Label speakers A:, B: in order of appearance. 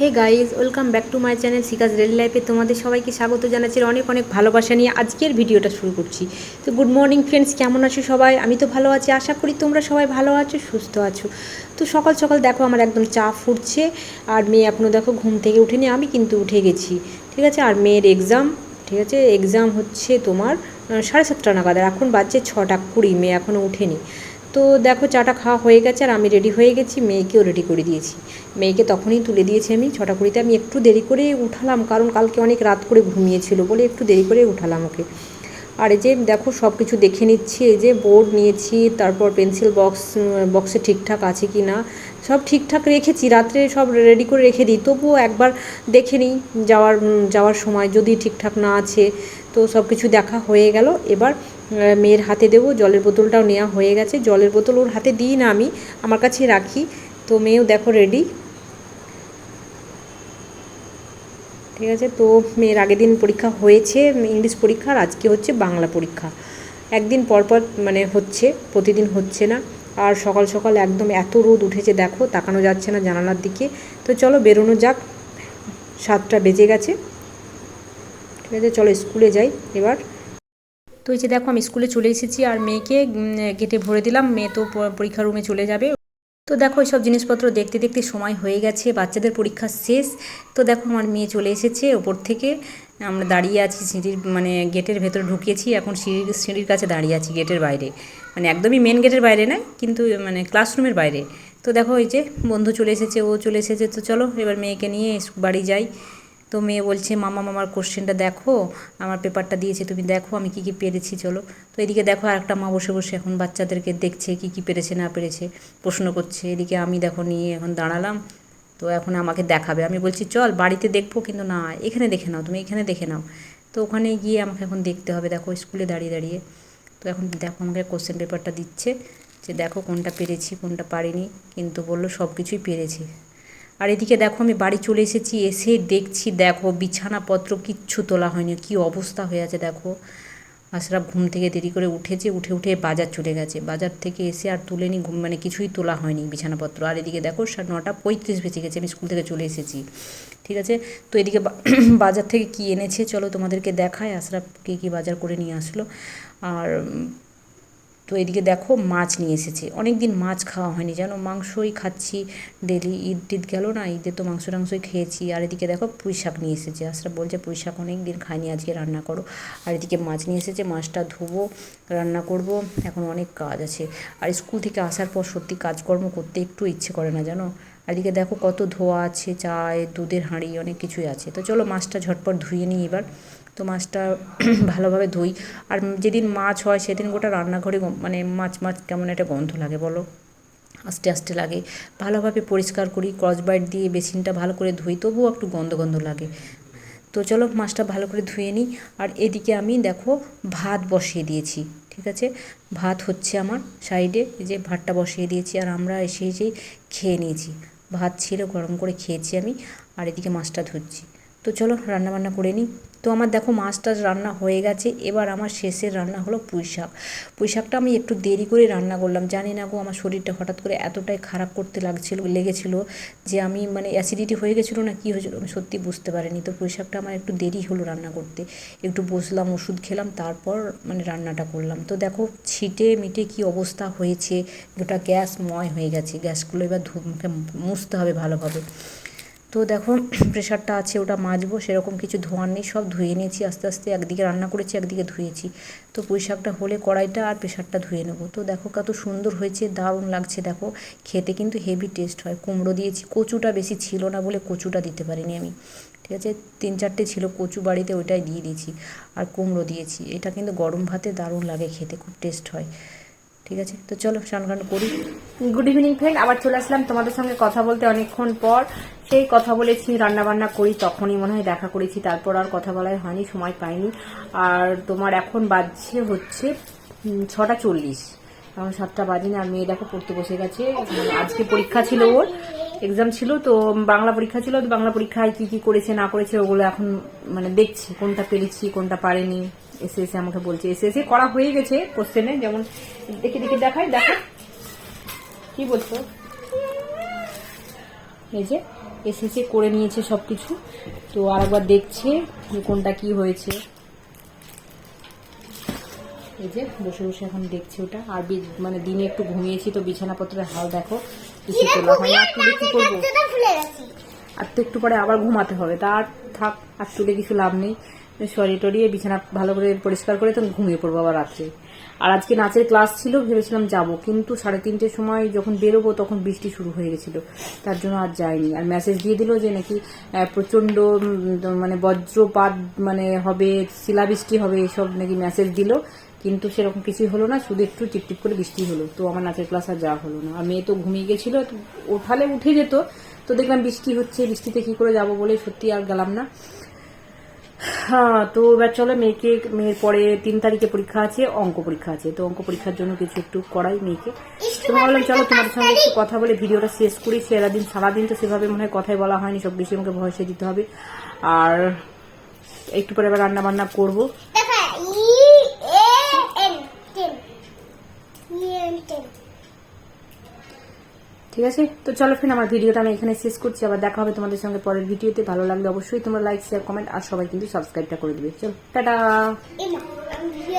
A: Hey guys welcome back to my channel শিকাজ রেল লাইফে তোমাদের সবাইকে স্বাগত জানাচ্ছি। অনেক অনেক ভালোবাসা নিয়ে আজকের ভিডিওটা শুরু করছি। তো গুড মর্নিং ফ্রেন্ডস কেমন আছো সবাই? আমি তো ভালো আছি, আশা করি তোমরা সবাই ভালো আছো, সুস্থ আছো। তো সকাল সকাল দেখো আমার একদম চা ফুটছে, আর মেয়ে এখনও দেখো ঘুম থেকে উঠেনি, আমি কিন্তু উঠে গেছি। ঠিক আছে? আর মেয়ের এক্সাম ঠিক আছে? এক্সাম হচ্ছে তোমার সাড়ে সাতটা নাগাদ, আর এখন বাজছে ছটা কুড়ি, মেয়ে এখনও উঠেনি। তো দেখো চাটা খাওয়া হয়ে গেছে আর আমি রেডি হয়ে গেছি, মেয়েকেও রেডি করে দিয়েছি। মেয়েকে তখনই তুলে দিয়েছি আমি, ছটা কুড়িতে আমি একটু দেরি করে উঠালাম, কারণ কালকে অনেক রাত করে ঘুমিয়েছিল বলে একটু দেরি করে উঠালাম ওকে। আর যে দেখো সব কিছু দেখে নিচ্ছি, এই যে বোর্ড নিয়েছি, তারপর পেন্সিল বক্স বক্সে ঠিকঠাক আছে কি না, সব ঠিকঠাক রেখেছি, রাত্রে সব রেডি করে রেখে দিই, তবুও একবার দেখে নিই যাওয়ার যাওয়ার সময় যদি ঠিকঠাক না আছে, তো সব কিছু দেখা হয়ে গেল। এবার মেয়ের হাতে দেবো, জলের বোতলটাও নেওয়া হয়ে গেছে। জলের বোতল ওর হাতে দিই না আমি, আমার কাছে রাখি। তো মেয়েও দেখো রেডি ঠিক আছে, তো মেয়ের আগের দিন পরীক্ষা হয়েছে, ইংলিশ পরীক্ষা, আর আজকে হচ্ছে বাংলা পরীক্ষা। একদিন পর পর মানে হচ্ছে, প্রতিদিন হচ্ছে না। আর সকাল সকাল একদম এত রোদ উঠেছে, দেখো, তাকানো যাচ্ছে না জানালার দিকে। তো চলো বেরোনো যাক, সাতটা বেজে গেছে। ঠিক আছে, চলো স্কুলে যাই এবার। তো এই যে দেখো, আমি স্কুলে চলে এসেছি আর মেয়েকে গেটে ভরে দিলাম। মেয়ে তো পরীক্ষা রুমে চলে যাবে। তো দেখো সব জিনিসপত্র দেখতে দেখতে সময় হয়ে গেছে, বাচ্চাদের পরীক্ষা শেষ। তো দেখো, আমার মেয়ে চলে এসেছে ওপর থেকে। আমরা দাঁড়িয়ে আছি সিঁড়ির মানে গেটের ভেতরে ঢুকিয়েছি। এখন সিঁড়ির সিঁড়ির কাছে দাঁড়িয়ে আছি গেটের বাইরে। মানে একদমই মেন গেটের বাইরে নয় কিন্তু মানে ক্লাসরুমের বাইরে। তো দেখো এই যে বন্ধু চলে এসেছে, ও চলে এসেছে। তো চলো, এবার মেয়েকে নিয়ে বাড়ি যাই। তো মেয়ে বলছে, মামা, মামার কোশ্চেনটা দেখো, আমার পেপারটা দিয়েছে, তুমি দেখো, আমি কি কি পেরেছি, চলো। তো এদিকে দেখো আরেকটা মা বসে বসে এখন বাচ্চাদেরকে দেখছে, কি কি পেরেছে, না পেরেছে, প্রশ্ন করছে। এদিকে আমি দেখো নিয়ে এখন দাঁড়ালাম, তো এখন আমাকে দেখাবে। আমি বলছি, চল, বাড়িতে দেখব, কিন্তু না, এখানে দেখে নাও, তুমি এখানে দেখে নাও। তো ওখানে গিয়ে আমাকে এখন দেখতে হবে, দেখো স্কুলে দাঁড়িয়ে দাঁড়িয়ে। তো এখন দেখো আমাকে কোশ্চেন পেপারটা দিচ্ছে, যে দেখো কোনটা পেরেছি, কোনটা পারিনি, কিন্তু বলল সব কিছুই পেরেছি। আর এদিকে দেখো, আমি বাড়ি চলে এসেছি, এসে দেখছি, দেখো, বিছানাপত্র কিচ্ছু তোলা হয়নি। কি অবস্থা হয়ে আছে দেখো। আশরাফ ঘুম থেকে দেরি করে উঠেছে, উঠে উঠে বাজার চলে গেছে। বাজার থেকে এসে আর তুলেনি, ঘুম মানে কিছুই তোলা হয়নি বিছানাপত্র। আর এদিকে দেখো, সাড়ে নটা পঁয়ত্রিশ বেজে গেছে, আমি স্কুল থেকে চলে এসেছি। ঠিক আছে? তো এদিকে বাজার থেকে কি এনেছে, চলো তোমাদেরকে দেখায় আশরাফ কী কী বাজার করে নিয়ে আসলো। আর তো এদিকে দেখো মাছ নিয়ে এসেছে। অনেক দিন মাছ খাওয়া হয়নি যেন মাংসই খাচ্ছি ডেলি ঈদ টিদ গেল না, ঈদে তো মাংস টাংসই খেয়েছি। আর এদিকে দেখো পুঁই শাক নিয়ে এসেছে। আসরা বলছে পুঁই শাক অনেক দিন খাইনি, আজকে রান্না করো। আর এদিকে মাছ নিয়ে এসেছে, মাছটা ধুবো, রান্না করব। এখন অনেক কাজ আছে। আর স্কুল থেকে আসার পর সত্যি কাজকর্ম করতে একটু ইচ্ছে করে না, জানো? এদিকে দেখো কত ধোয়া আছে চায় দুধের হাঁড়ি, অনেক কিছুই আছে। তো চলো মাছটা ঝটপট ধুয়ে নিই এবার। তো মাছটা ভালোভাবে ধুই। আর যেদিন মাছ হয়, সেদিন গোটা রান্নাঘরে মানে মাছ মাছ কেমন একটা গন্ধ লাগে বলো? আস্তে আস্তে লাগে। ভালোভাবে পরিষ্কার করি ক্রসবাইট দিয়ে বেসিনটা ভালো করে ধুই, তবুও একটু গন্ধ গন্ধ লাগে। তো চলো মাছটা ভালো করে ধুয়ে নিই। আর এদিকে আমি দেখো ভাত বসিয়ে দিয়েছি, ঠিক আছে? ভাত হচ্ছে আমার সাইডে যে ভাতটা বসিয়ে দিয়েছি। আর আমরা এসে এসেই খেয়ে নিয়েছি। ভাত ছিল গরম করে খেয়েছি আমি আর এদিকে মাছটা ধুচ্ছি তো চলো রান্না বান্না করে নিই। তো আমার দেখো মাছটা রান্না হয়ে গেছে। এবার আমার শেষের রান্না হলো পুঁই শাক। পুঁই শাকটা আমি একটু দেরি করে রান্না করলাম। জানি না গো, আমার শরীরটা হঠাৎ করে এতটাই খারাপ করতে লাগছিল, লেগেছিল যে আমি মানে অ্যাসিডিটি হয়ে গেছিল না কী হয়েছিল আমি সত্যি বুঝতে পারিনি। তো পুঁই শাকটা আমার একটু দেরি হলো রান্না করতে। একটু বসলাম, ওষুধ খেলাম, তারপর মানে রান্নাটা করলাম। তো দেখো ছিটে মিটে কি অবস্থা হয়েছে, গোটা গ্যাস ময় হয়ে গেছে। গ্যাসগুলো এবার ধু মুছতে হবে ভালোভাবে। তো দেখো, প্রেশারটা আছে, ওটা মাজবো, সেরকম কিছু ধোয়ার নেই, সব ধুয়ে নিয়েছি, আস্তে আস্তে একদিকে রান্না করেছি, একদিকে ধুয়েছি। তো পুঁই শাকটা হলে কড়াইটা আর প্রেশারটা ধুয়ে নেব। তো দেখো কত সুন্দর হয়েছে, দারুণ লাগছে, দেখো। খেতে কিন্তু হেভি টেস্ট হয়। কুমড়ো দিয়েছি, কচুটা বেশি ছিল না বলে কচুটা দিতে পারিনি আমি। ঠিক আছে? তিন চারটে ছিল কচু বাড়িতে, ওইটাই দিয়ে দিয়েছি। আর কুমড়ো দিয়েছি। এটা কিন্তু গরম ভাতে দারুণ লাগে খেতে, খুব টেস্ট হয়। ঠিক আছে? তো চলো, স্নান টান করি। গুড ইভিনিং ফ্রেন্ড আবার চলে আসলাম তোমাদের সঙ্গে কথা বলতে অনেকক্ষণ পর। সেই কথা বলেছি রান্না বান্না করি, তখনই মনে হয় দেখা করেছি। তারপর আর কথা বলাই হয়নি, সময় পাইনি। আর তোমার এখন বাজছে হচ্ছে ছটা চল্লিশ। এখন সাতটা বাজে না আর মেয়ে দেখো পড়তে বসে গেছে। আজকে পরীক্ষা ছিল ওর। এক্সাম ছিল, তো বাংলা পরীক্ষা ছিল, তো বাংলা পরীক্ষায় কি কি করেছে, না করেছে, ওগুলো এখন মানে দেখছি, কোনটা পেরেছি, কোনটা পারেনি এসে এসে আমাকে বলছে। এসে এসে করা হয়ে গেছে কোশ্চেনে যেমন দেখে দেখে দেখাই দেখো। কি বলছো? এই যে এসেছে করে নিয়েছে সব কিছু তো আরেকবার দেখছে যে কোনটা কি হয়েছে। এই যে বসে বসে এখন দেখছি ওটা। আর মানে দিনে একটু ঘুমিয়েছি তো বিছানাপত্রের হাল দেখো। কিছু তোলা হয় আর তুলে কি করব। আর তো একটু পরে আবার ঘুমাতে হবে। তা আর থাক আর তুলে কিছু লাভ নেই। সরিয়ে টরিয়ে বিছানা ভালো করে পরিষ্কার করে তো ঘুমিয়ে পড়ব আবার রাত্রে। আর আজকে নাচের ক্লাস ছিল ভেবেছিলাম যাব। কিন্তু সাড়ে তিনটের সময় যখন বেরোবো তখন বৃষ্টি শুরু হয়ে গেছিল। তার জন্য আর যায়নি আর মেসেজ দিয়ে দিল যে নাকি প্রচণ্ড মানে বজ্রপাত মানে হবে শিলাবৃষ্টি হবে এসব নাকি মেসেজ দিল। কিন্তু সেরকম কিছুই হলো না শুধু একটু টিপটিপ করে বৃষ্টি হলো। তো আমার নাচের ক্লাস আর যাওয়া হলো না। আর মেয়ে তো ঘুমিয়ে গেছিল তো ওঠালে উঠে যেত। তো দেখলাম বৃষ্টি হচ্ছে বৃষ্টিতে কি করে যাব বলে সত্যি আর গেলাম না। হ্যাঁ তো এবার চলো মেয়েকে মেয়ের পরে তিন তারিখে পরীক্ষা আছে অঙ্ক পরীক্ষা আছে। তো অঙ্ক পরীক্ষার জন্য কিছু একটু করাই মেয়েকে। তো ভাবলাম চলো তোমাদের সঙ্গে একটু কথা বলে ভিডিওটা শেষ করি। সারাদিন সারাদিন তো সেভাবে মনে হয় কথাই বলা হয়নি সব বেশি আমাকে ভয়সে দিতে হবে। আর একটু পরে এবার রান্না বান্না করব ঠিক আছে? তো চলো ফ্রেন্ড আমার ভিডিওটা আমি এখানে শেষ করছি। আবার দেখা হবে তোমাদের সঙ্গে পরের ভিডিওতে। ভালো লাগলে অবশ্যই তোমরা লাইক শেয়ার কমেন্ট আর সবাই কিন্তু সাবস্ক্রাইবটা করে দিবে। চলো, টাটা!